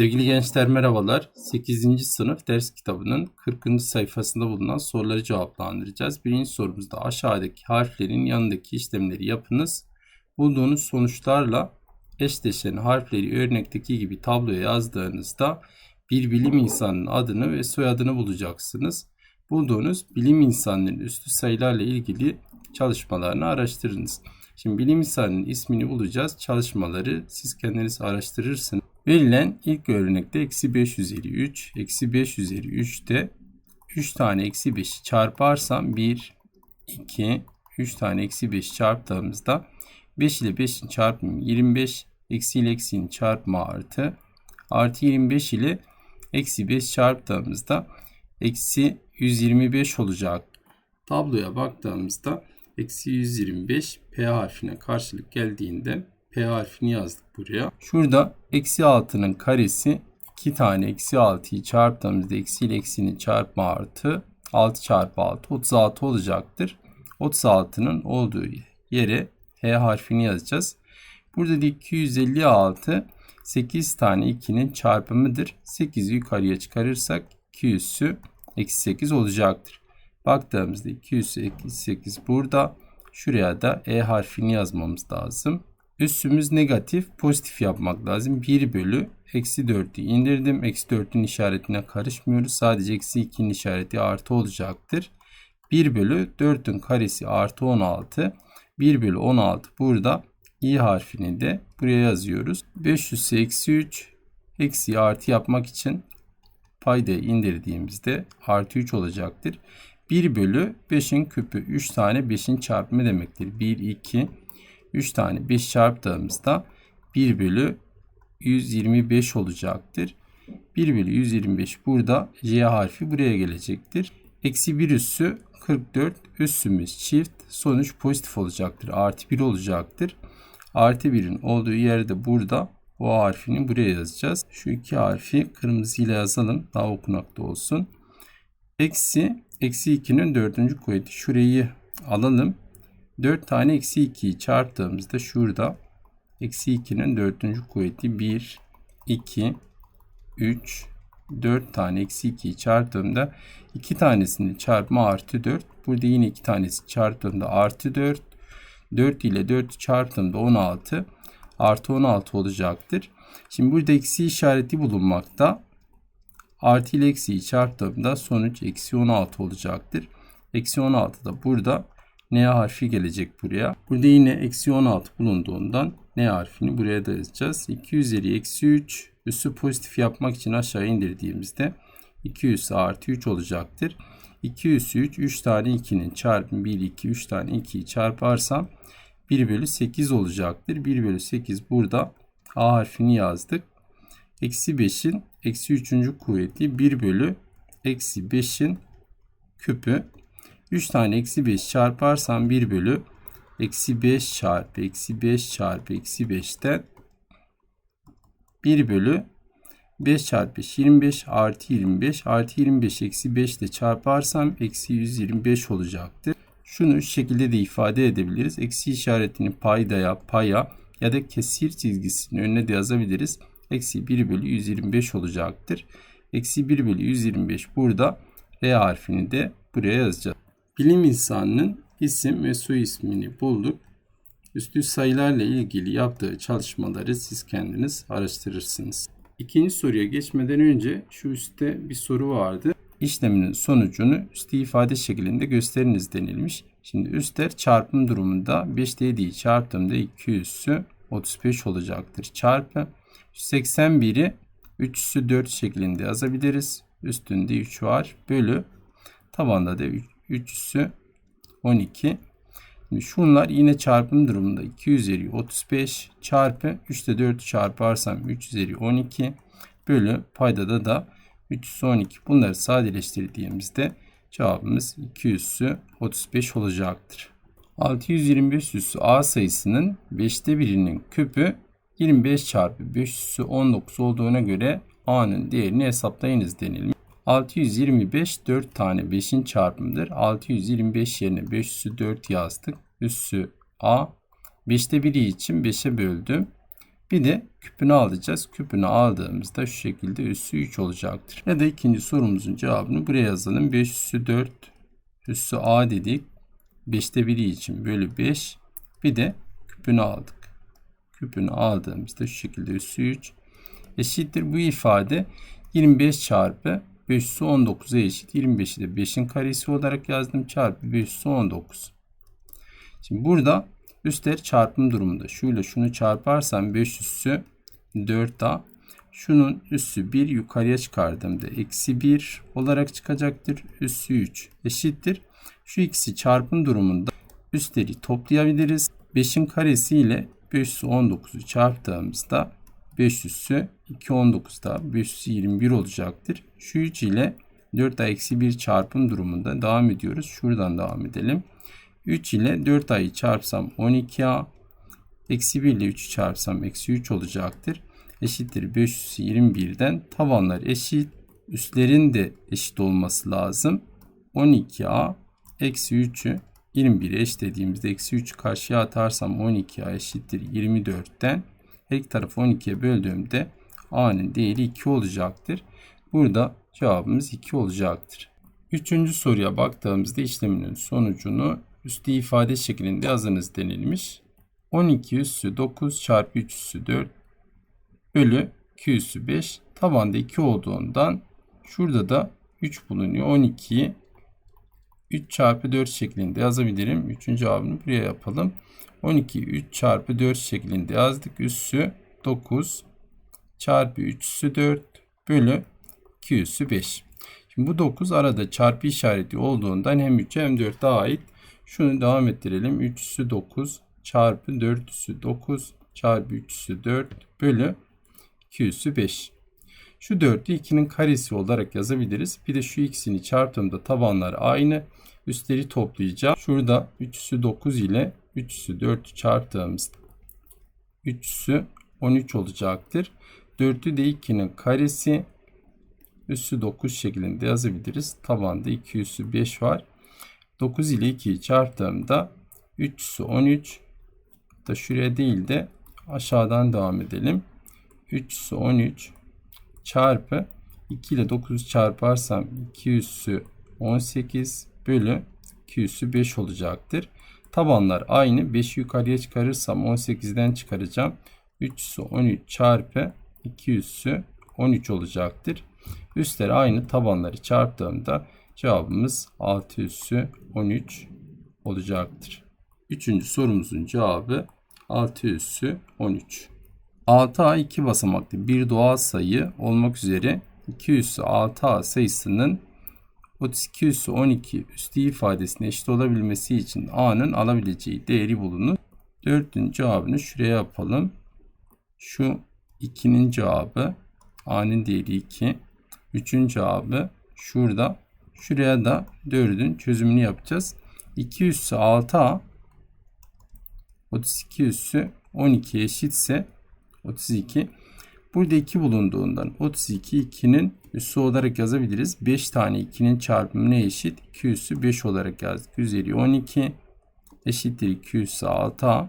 Sevgili gençler merhabalar. 8. sınıf ders kitabının 40. sayfasında bulunan soruları cevaplandıracağız. Birinci sorumuzda aşağıdaki harflerin yanındaki işlemleri yapınız. Bulduğunuz sonuçlarla eşleşen harfleri örnekteki gibi tabloya yazdığınızda bir bilim insanının adını ve soyadını bulacaksınız. Bulduğunuz bilim insanlarının üstü sayılarla ilgili çalışmalarını araştırınız. Şimdi bilim insanının ismini bulacağız. Çalışmaları siz kendiniz araştırırsınız. Verilen ilk örnekte eksi 5 üzeri 3. Eksi 5 üzeri 3'te 3 tane eksi 5'i çarparsam 1, 2, 3 tane eksi 5 çarptığımızda 5 ile 5'in çarpımı 25. Eksi ile eksinin çarpımı artı. Artı 25 ile eksi 5 çarptığımızda eksi 125 olacak. Tabloya baktığımızda eksi 125 P harfine karşılık geldiğinde P harfini yazdık buraya. Şurada eksi 6'nın karesi 2 tane eksi 6'yı çarptığımızda eksi ile eksinin çarpma artı 6 çarpı 6 36 olacaktır. 36'nın olduğu yere H harfini yazacağız. Burada da 256 8 tane 2'nin çarpımıdır. 8'i yukarıya çıkarırsak 200'ü eksi 8 olacaktır. Baktığımızda 208 burada. Şuraya da E harfini yazmamız lazım. Üssümüz negatif, pozitif yapmak lazım. 1 bölü eksi 4'ü indirdim. Eksi 4'ün işaretine karışmıyoruz. Sadece eksi 2'nin işareti artı olacaktır. 1 bölü 4'ün karesi artı 16. 1 bölü 16 burada i harfini de buraya yazıyoruz. 500 eksi 3 eksi artı yapmak için paydayı indirdiğimizde artı 3 olacaktır. 1 bölü 5'in küpü 3 tane 5'in çarpımı demektir. 1, 2, 3 tane 5 çarptığımızda 1 bölü 125 olacaktır. 1 bölü 125 burada J harfi buraya gelecektir. Eksi 1 üssü 44 üssümüz çift sonuç pozitif olacaktır. Artı 1 olacaktır. Artı 1'in olduğu yerde burada o harfini buraya yazacağız. Şu iki harfi kırmızıyla yazalım. Daha okunaklı olsun. Eksi, eksi 2'nin dördüncü kuvveti. Şurayı alalım. 4 tane eksi 2'yi çarptığımızda şurada eksi 2'nin dördüncü kuvveti 1, 2, 3, 4 tane eksi 2'yi çarptığımda 2 tanesini çarpma artı 4. Burada yine 2 tanesi çarptığımda artı 4. 4 ile 4 çarptığımda 16 artı 16 olacaktır. Şimdi burada eksi işareti bulunmakta. Artı ile eksiyi çarptığımda sonuç eksi 16 olacaktır. Eksi 16 da burada N harfi gelecek buraya. Burada yine eksi 16 bulunduğundan N harfini buraya da yazacağız. 2 üzeri eksi 3 üssü pozitif yapmak için aşağı indirdiğimizde 2 üssü artı 3 olacaktır. 2 üssü 3 3 tane 2'nin çarpımı 1 2 3 tane 2'yi çarparsam 1 bölü 8 olacaktır. 1 bölü 8 burada A harfini yazdık. Eksi 5'in eksi 3. kuvveti 1 bölü eksi 5'in küpü 3 tane eksi 5 çarparsam 1 bölü eksi 5 çarpı eksi 5 çarpı eksi 5'ten 1 bölü 5 çarpı 5 25 artı 25 artı 25 eksi 5 ile çarparsam eksi 125 olacaktır. Şunu şu şekilde de ifade edebiliriz. Eksi işaretini paydaya, paya ya da kesir çizgisinin önüne de yazabiliriz. Eksi 1 bölü 125 olacaktır. Eksi 1 bölü 125 burada R harfini de buraya yazacağız. Bilim insanının isim ve soy ismini bulduk. Üstü sayılarla ilgili yaptığı çalışmaları siz kendiniz araştırırsınız. İkinci soruya geçmeden önce şu üstte bir soru vardı. İşleminin sonucunu üstü ifade şeklinde gösteriniz denilmiş. Şimdi üstler çarpım durumunda 5 dediği çarptığımda 200'sü 35 olacaktır. Çarpı 181'i 3'sü 4 şeklinde yazabiliriz. Üstünde 3 var. Bölü tabanda da 3, 3'üsü 12. Şimdi şunlar yine çarpım durumunda 2 üzeri 35 çarpı 3'te 4 çarparsam 3 üzeri 12 bölü paydada da 312. Bunları sadeleştirdiğimizde cevabımız 200'sü 35 olacaktır. 625 üssü A sayısının 5'te birinin küpü 25 çarpı 5 üssü 19 olduğuna göre A'nın değerini hesaplayınız denilmiş. 625 4 tane 5'in çarpımıdır. 625 yerine 5 üssü 4 yazdık. Üssü A. 5'te biri için 5'e böldüm. Bir de küpünü alacağız. Küpünü aldığımızda şu şekilde üssü 3 olacaktır. Ya da ikinci sorumuzun cevabını buraya yazalım. 5 üssü 4 üssü a dedik. 5'te biri için bölü 5. Bir de küpünü aldık. Küpünü aldığımızda şu şekilde üssü 3 eşittir. Bu ifade 25 çarpı 5 üssü 19'a eşit. 25'i de 5'in karesi olarak yazdım. Çarpı 5 üssü 19. Şimdi burada üstler çarpım durumunda. Şuyla şunu çarparsam 5 üssü 4a. Şunun üssü 1 yukarıya çıkardığımda eksi 1 olarak çıkacaktır. Üssü 3 eşittir. Şu ikisi çarpım durumunda üstleri toplayabiliriz. 5'in karesi ile 519'u çarptığımızda 5 üssü 2 19'da 521 olacaktır. Şu 3 ile 4 eksi 1 çarpım durumunda devam ediyoruz. Şuradan devam edelim. 3 ile 4 ayı çarpsam 12a. Eksi 1 ile 3'ü çarpsam eksi 3 olacaktır. Eşittir 521'den tabanlar eşit. Üstlerin de eşit olması lazım. 12a eksi 3'ü 21'e eşitlediğimizde eksi 3'ü karşıya atarsam 12a eşittir 24'ten her iki tarafı 12'ye böldüğümde a'nın değeri 2 olacaktır. Burada cevabımız 2 olacaktır. Üçüncü soruya baktığımızda işleminin sonucunu üstü ifade şeklinde yazınız denilmiş. 12 üssü 9 çarpı 3 üssü 4 bölü 2 üssü 5 tabanda 2 olduğundan şurada da 3 bulunuyor. 12'yi 3 çarpı 4 şeklinde yazabilirim. Üçün cevabını buraya yapalım. 12 3 çarpı 4 şeklinde yazdık. Üssü 9 çarpı 3 üssü 4 bölü 2 üssü 5. Şimdi bu 9 arada çarpı işareti olduğundan hem 3'e hem 4'e ait. Şunu devam ettirelim. 3 üssü 9 çarpı 4 üssü 9 çarpı 3 üssü 4 bölü 2 üssü 5. Şu 4'ü 2'nin karesi olarak yazabiliriz. Bir de şu ikisini çarptığımda tabanlar aynı. Üstleri toplayacağım. Şurada 3 üssü 9 ile 3 üssü 4'ü çarptığımızda 3 üssü 13 olacaktır. 4'ü de 2'nin karesi üssü 9 şeklinde yazabiliriz. Tabanda 2 üssü 5 var. 9 ile 2'yi çarptığımda 3 üssü 13 da şuraya değil de aşağıdan devam edelim. 3 üssü 13 çarpı 2 ile 9 çarparsam 2 üssü 18 bölü 2 üssü 5 olacaktır. Tabanlar aynı. 5'i yukarıya çıkarırsam 18'den çıkaracağım. 3 üssü 13 çarpı 2 üssü 13 olacaktır. Üstler aynı. Tabanları çarptığımda cevabımız 6 üssü 13 olacaktır. Üçüncü sorumuzun cevabı 6 üssü 13. 6A iki basamaklı bir doğal sayı olmak üzere 2 üssü 6A sayısının 32 üssü 12 üstü ifadesine eşit olabilmesi için A'nın alabileceği değeri bulunur. 4'ün cevabını şuraya yapalım. Şu 2'nin cevabı A'nın değeri 2. 3'ün cevabı şurada. Şuraya da 4'ün çözümünü yapacağız. 2 üssü 6A 32 üssü 12 eşitse 32. Burada 2 bulunduğundan 32 2'nin üssü olarak yazabiliriz. 5 tane 2'nin çarpımı ne eşit? 2 üssü 5 olarak yazdık. Üzeri 12 eşittir 2 üssü 6a.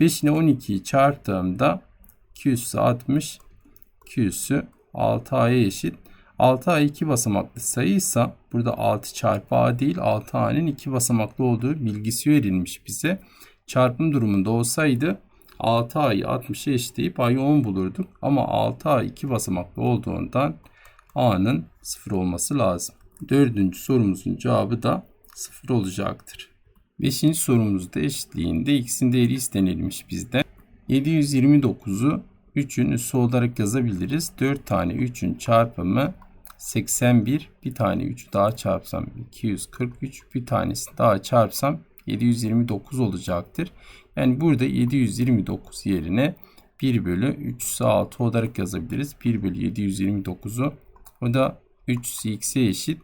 5 ile 12'yi çarptığımda 2 üssü 60 2 üssü 6a'ya eşit. 6a 2 basamaklı sayıysa burada 6 çarpı a değil 6a'nın 2 basamaklı olduğu bilgisi verilmiş bize. Çarpım durumunda olsaydı 6a'yı 60'a eşitleyip a'yı 10 bulurduk. Ama 6a 2 basamaklı olduğundan a'nın 0 olması lazım. Dördüncü sorumuzun cevabı da 0 olacaktır. Beşinci sorumuzda eşitliğinde x'in değeri istenilmiş bizde. 729'u 3'ün üssü olarak yazabiliriz. 4 tane 3'ün çarpımı 81. Bir tane 3'ü daha çarpsam 243. Bir tanesi daha çarpsam 729 olacaktır. Yani burada 729 yerine 1 bölü 3 6 olarak yazabiliriz. 1 bölü 729'u o da 3'sü x'e eşit.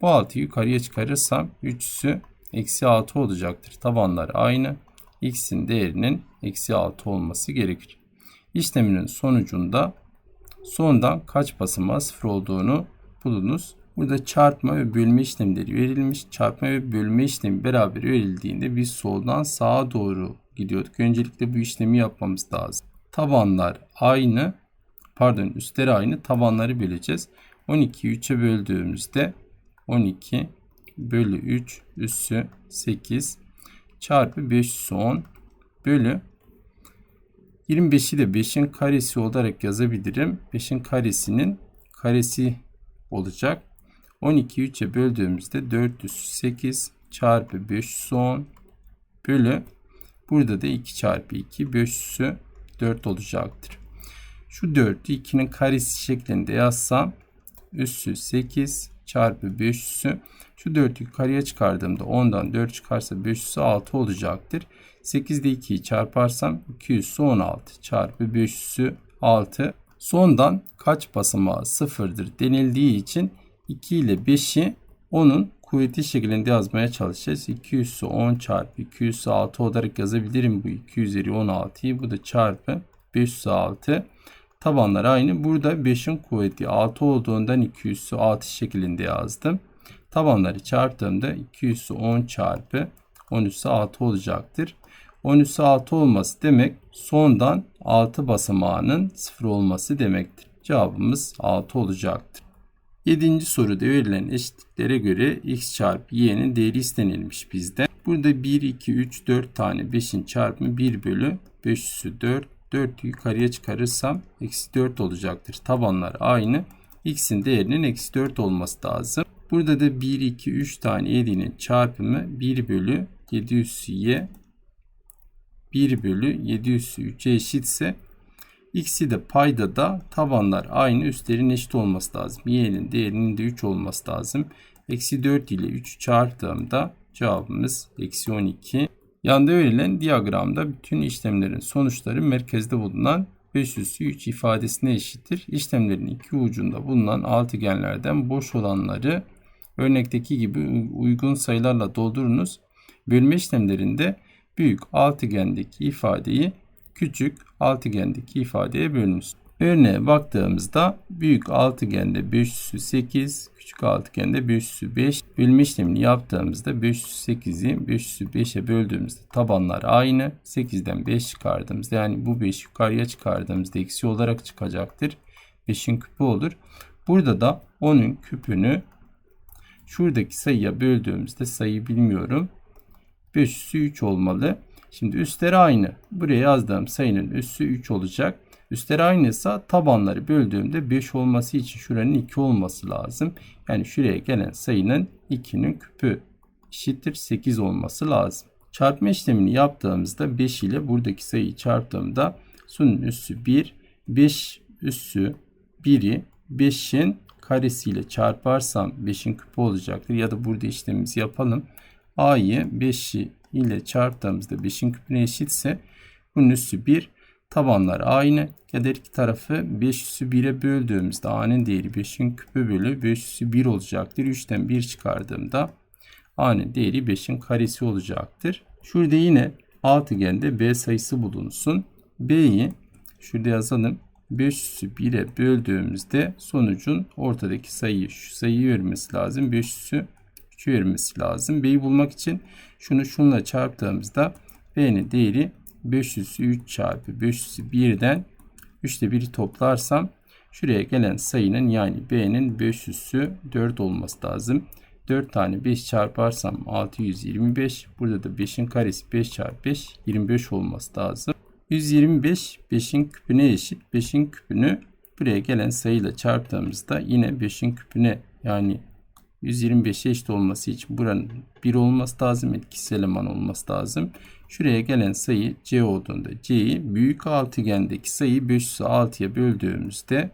Bu 6'yı yukarıya çıkarırsam 3'sü eksi 6 olacaktır. Tabanlar aynı. x'in değerinin eksi 6 olması gerekir. İşleminin sonucunda sondan kaç basamağı 0 olduğunu bulunuz. Burada çarpma ve bölme işlemleri verilmiş. Çarpma ve bölme işlemi beraber verildiğinde biz soldan sağa doğru gidiyorduk. Öncelikle bu işlemi yapmamız lazım. Tabanlar aynı. Pardon üstleri aynı. Tabanları böleceğiz. 12'yi 3'e böldüğümüzde 12 bölü 3 üssü 8 çarpı 510 bölü 25'i de 5'in karesi olarak yazabilirim. 5'in karesinin karesi olacak. 12'yi 3'e böldüğümüzde 408 çarpı 510 bölü burada da 2 çarpı 2 5'ü 4 olacaktır. Şu 4'ü 2'nin karesi şeklinde yazsam üssü 8 çarpı 5'ü şu 4'ü yukarıya çıkardığımda 10'dan 4 çıkarsa 5'üsü 6 olacaktır. 8'de 2'yi çarparsam 200'ü 16 çarpı 5'üsü 6. Sondan kaç basamağı sıfırdır denildiği için 2 ile 5'i 10'un kuvveti şeklinde yazmaya çalışacağız. 200'ü 10 çarpı 200'ü 6 olarak yazabilirim bu 2 üzeri 16'yı. Bu da çarpı 500'ü 6. Tabanlar aynı. Burada 5'in kuvveti 6 olduğundan 200'ü 6 şeklinde yazdım. Tabanları çarptığımda 200'ü 10 çarpı 10 üssü 6 olacaktır. 10 üssü 6 olması demek sondan 6 basamağının 0 olması demektir. Cevabımız 6 olacaktır. 7. soruda verilen eşitliklere göre x çarpı y'nin değeri istenilmiş bizde. Burada 1, 2, 3, 4 tane 5'in çarpımı 1 bölü 5 üssü 4. 4'ü yukarıya çıkarırsam eksi 4 olacaktır. Tabanlar aynı. x'in değerinin eksi 4 olması lazım. Burada da 1, 2, 3 tane 7'nin çarpımı 1 bölü 7 üssü y 1 bölü 7 üssü 3'e eşitse x'i de payda da tabanlar aynı üstlerin eşit olması lazım. y'nin değerinin de 3 olması lazım. Eksi 4 ile 3 çarptığımda cevabımız eksi 12. Yanda verilen diyagramda bütün işlemlerin sonuçları merkezde bulunan 5 üssü 3 ifadesine eşittir. İşlemlerin iki ucunda bulunan altıgenlerden boş olanları örnekteki gibi uygun sayılarla doldurunuz. Bölme işlemlerinde büyük altıgendeki ifadeyi küçük altıgendeki ifadeye bölünüz. Örneğe baktığımızda büyük altıgende 5 üssü 8, küçük altıgende 5 üssü 5. Bölme işlemini yaptığımızda 5 üssü 8'i 5 üssü 5'e böldüğümüzde tabanlar aynı. 8'den 5 çıkardığımızda yani bu 5 yukarıya çıkardığımızda eksi olarak çıkacaktır. 5'in küpü olur. Burada da 10'un küpünü şuradaki sayıya böldüğümüzde sayı bilmiyorum. 5 üssü 3 olmalı. Şimdi üstleri aynı. Buraya yazdığım sayının üssü 3 olacak. Üstleri aynıysa tabanları böldüğümde 5 olması için şuranın 2 olması lazım. Yani şuraya gelen sayının 2'nin küpü eşittir 8 olması lazım. Çarpma işlemini yaptığımızda 5 ile buradaki sayıyı çarptığımda sunun üssü 1, 5 üssü 1'i 5'in karesiyle çarparsam 5'in küpü olacaktır. Ya da burada işlemimizi yapalım. A'yı 5'i ile çarptığımızda 5'in küpüne eşitse bunun üssü 1. Tabanlar aynı. Ya da iki tarafı 5 üssü 1'e böldüğümüzde A'nın değeri 5'in küpü bölü 5 üssü 1 olacaktır. 3'ten 1 çıkardığımda A'nın değeri 5'in karesi olacaktır. Şurada yine altıgende B sayısı bulunsun. B'yi şurada yazalım. 5 üssü 1'e böldüğümüzde sonucun ortadaki sayıyı şu sayıyı vermesi lazım. 5 üssü 3'ü vermesi lazım. B'yi bulmak için şunu şunla çarptığımızda B'nin değeri 503 çarpı 501'den 3'te 1'i toplarsam şuraya gelen sayının yani B'nin 500'ü 4 olması lazım. 4 tane 5 çarparsam 625. Burada da 5'in karesi 5 çarpı 5 25 olması lazım. 125 5'in küpüne eşit. 5'in küpünü buraya gelen sayıyla çarptığımızda yine 5'in küpüne yani 125'e eşit olması için buranın 1 olması lazım. Etkisiz eleman olması lazım. Şuraya gelen sayı C olduğunda C'yi büyük altıgendeki sayıyı 506'ya böldüğümüzde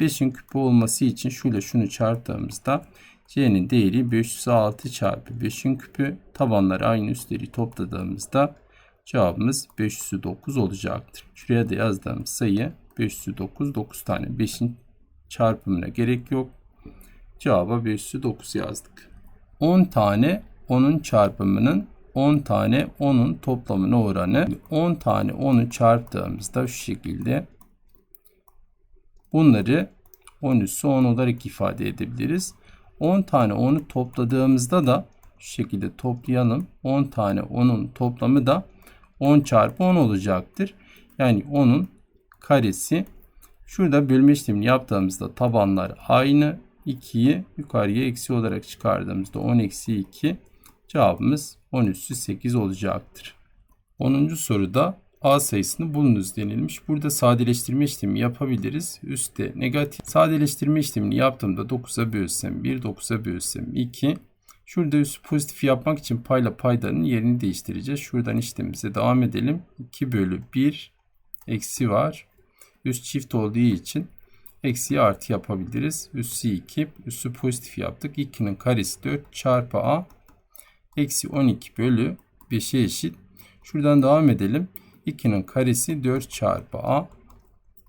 5'in küpü olması için şöyle şunu çarptığımızda C'nin değeri 506 çarpı 5'in küpü tabanları aynı üstleri topladığımızda cevabımız 509 olacaktır. Şuraya da yazdığım sayı 509 9 tane 5'in çarpımına gerek yok. Cevaba 509 yazdık. 10 tane 10'un çarpımının 10 tane 10'un toplamına oranı 10 tane 10'u çarptığımızda şu şekilde bunları 10 üssü 10 olarak ifade edebiliriz. 10 tane 10'u topladığımızda da şu şekilde toplayalım. 10 tane 10'un toplamı da 10 çarpı 10 olacaktır. Yani 10'un karesi. Şurada bölme işlemini yaptığımızda tabanlar aynı. 2'yi yukarıya eksi olarak çıkardığımızda 10 eksi 2 cevabımız 10 üssü 8 olacaktır. 10. soruda A sayısını bulunuz denilmiş. Burada sadeleştirme işlemi yapabiliriz. Üste negatif. Sadeleştirme işlemini yaptığımda 9'a bölsem 1, 9'a bölsem 2. Şurada üstü pozitif yapmak için payla paydanın yerini değiştireceğiz. Şuradan işlemimize devam edelim. 2 bölü 1 eksi var. Üst çift olduğu için eksiyi artı yapabiliriz. Üssü 2, üssü pozitif yaptık. 2'nin karesi 4 çarpı a eksi 12 bölü 5'e eşit. Şuradan devam edelim. 2'nin karesi 4 çarpı a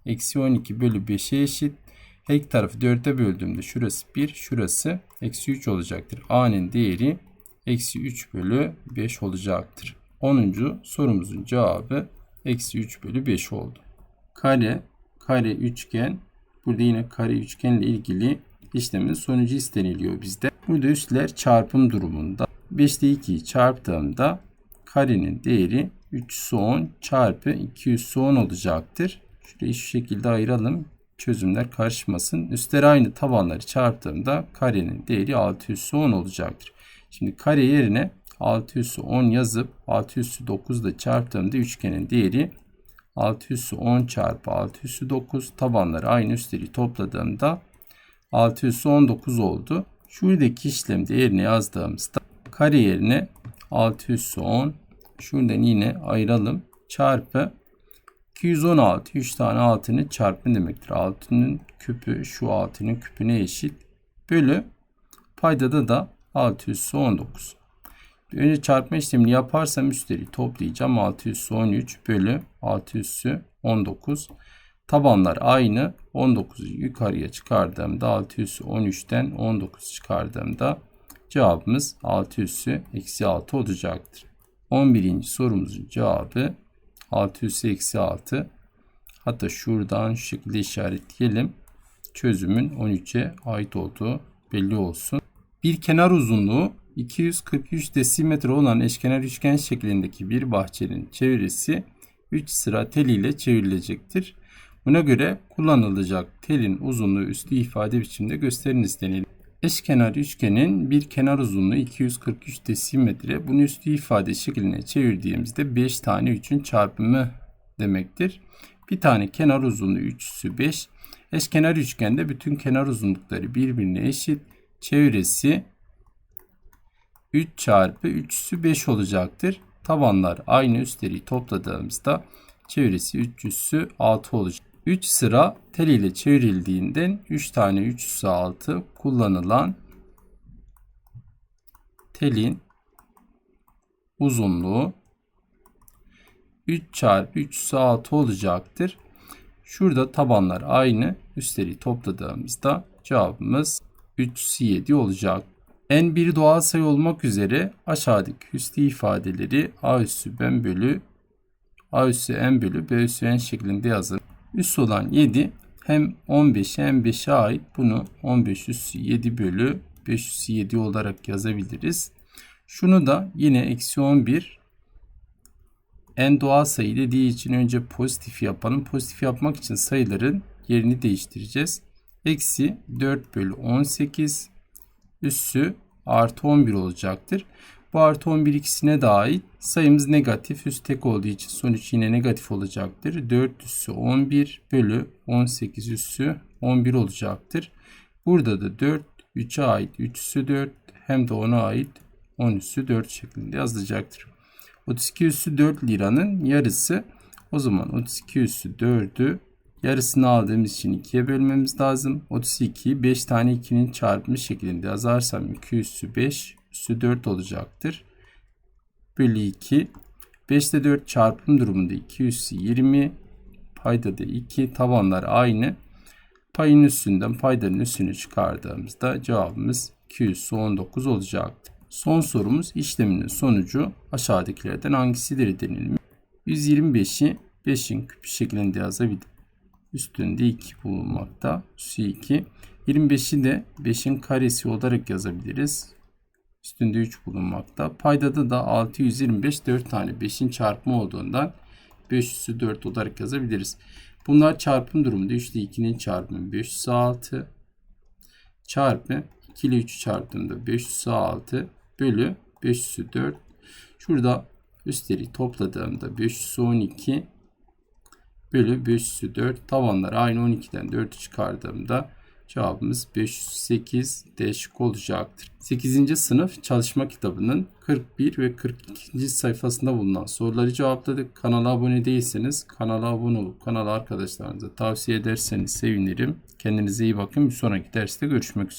eksi 12 bölü 5'e eşit. Her iki tarafı 4'e böldüğümde şurası 1, şurası eksi 3 olacaktır. A'nın değeri eksi 3 bölü 5 olacaktır. 10. sorumuzun cevabı eksi 3 bölü 5 oldu. Kare, kare üçgen. Burada yine kare üçgenle ilgili işlemin sonucu isteniliyor bizde. Burada üstler çarpım durumunda. 5'te 2'yi çarptığımda karenin değeri 310 çarpı 210 olacaktır. Şurayı şu şekilde ayıralım. Çözümler karışmasın. Üstler aynı tabanları çarptığımda karenin değeri 610 olacaktır. Şimdi kare yerine 610 yazıp 609 da çarptığımda üçgenin değeri 610 çarpı 609 tabanları aynı üstleri topladığımda 619 oldu. Şuradaki işlem değerini yazdığımızda kare yerine 610 şuradan yine ayıralım çarpı 216 3 tane 6'nın çarpımı demektir. 6'nın küpü şu 6'nın küpüne eşit. Bölü paydada da 619. Önce çarpma işlemini yaparsam üstleri toplayacağım. 613 bölü 619. Tabanlar aynı. 19'u yukarıya çıkardığımda 613'ten 19 çıkardığımda cevabımız 600'ü eksi 6 olacaktır. 11. sorumuzun cevabı 600 eksi 6. Hatta şuradan şu şekilde işaretleyelim. Çözümün 13'e ait olduğu belli olsun. Bir kenar uzunluğu 243 desimetre olan eşkenar üçgen şeklindeki bir bahçenin çevresi 3 sıra tel ile çevrilecektir. Buna göre kullanılacak telin uzunluğu üstü ifade biçimde gösteriniz denilir. Eşkenar üçgenin bir kenar uzunluğu 243 desimetre. Bunu üstü ifade şekline çevirdiğimizde 5 tane 3'ün çarpımı demektir. Bir tane kenar uzunluğu 3 üssü 5. Eşkenar üçgende bütün kenar uzunlukları birbirine eşit. Çevresi 3 çarpı 3 üssü 5 olacaktır. Tabanlar aynı üstleri topladığımızda çevresi 3 üssü 6 olacak. 3 sıra tel ile çevrildiğinden 3 tane 3 üssü 6 kullanılan telin uzunluğu 3 çarpı 3 üssü 6 olacaktır. Şurada tabanlar aynı. Üstleri topladığımızda cevabımız 3 üssü 7 olacak. En bir doğal sayı olmak üzere aşağıdaki üstü ifadeleri a üssü ben bölü a üssü n bölü b üssü n şeklinde yazın. Üs olan 7 hem 15'e hem 5'e ait. Bunu 15 üssü 7 bölü 5 üssü 7 olarak yazabiliriz. Şunu da yine eksi 11 en doğal sayı dediği için önce pozitif yapalım. Pozitif yapmak için sayıların yerini değiştireceğiz. Eksi 4 bölü 18 üssü artı 11 olacaktır. Bu artı 11 ikisine de. Sayımız negatif. Üst tek olduğu için sonuç yine negatif olacaktır. 4 üssü 11 bölü 18 üssü 11 olacaktır. Burada da 4 3'e ait 3 üssü 4 hem de 10'a ait 10 üssü 4 şeklinde yazılacaktır. 32 üssü 4 liranın yarısı. O zaman 32 üssü 4'ü yarısını aldığımız için 2'ye bölmemiz lazım. 32'yi 5 tane 2'nin çarpımı şeklinde yazarsam 2 üssü 5 üssü 4 olacaktır. Bölü 2. 5 ile 4 çarpım durumunda 2 üssü 20. Payda da 2. Tabanlar aynı. Payın üstünden paydanın üstünü çıkardığımızda cevabımız 2 üssü 19 olacaktır. Son sorumuz işleminin sonucu aşağıdakilerden hangisidir denilmiş. 125'i 5'in küpü şeklinde yazabilir. Üstünde 2 bulunmakta. Üssü 2. 25'i de 5'in karesi olarak yazabiliriz. Üstünde 3 bulunmakta. Paydada da 625 4 tane 5'in çarpımı olduğundan 500'ü 4 olarak yazabiliriz. Bunlar çarpım durumunda 3 ile 2'nin çarpımı 506 çarpı 2 ile 3 çarptığımda 506 bölü 500'ü 4. Şurada üstleri topladığımda 512 bölü 500'ü 4. Tavanlar aynı 12'den 4'ü çıkardığımda cevabımız 508 D şıkkı olacaktır. 8. sınıf çalışma kitabının 41 ve 42. sayfasında bulunan soruları cevapladık. Kanala abone değilseniz kanala abone olup kanala arkadaşlarınıza tavsiye ederseniz sevinirim. Kendinize iyi bakın. Bir sonraki derste görüşmek üzere.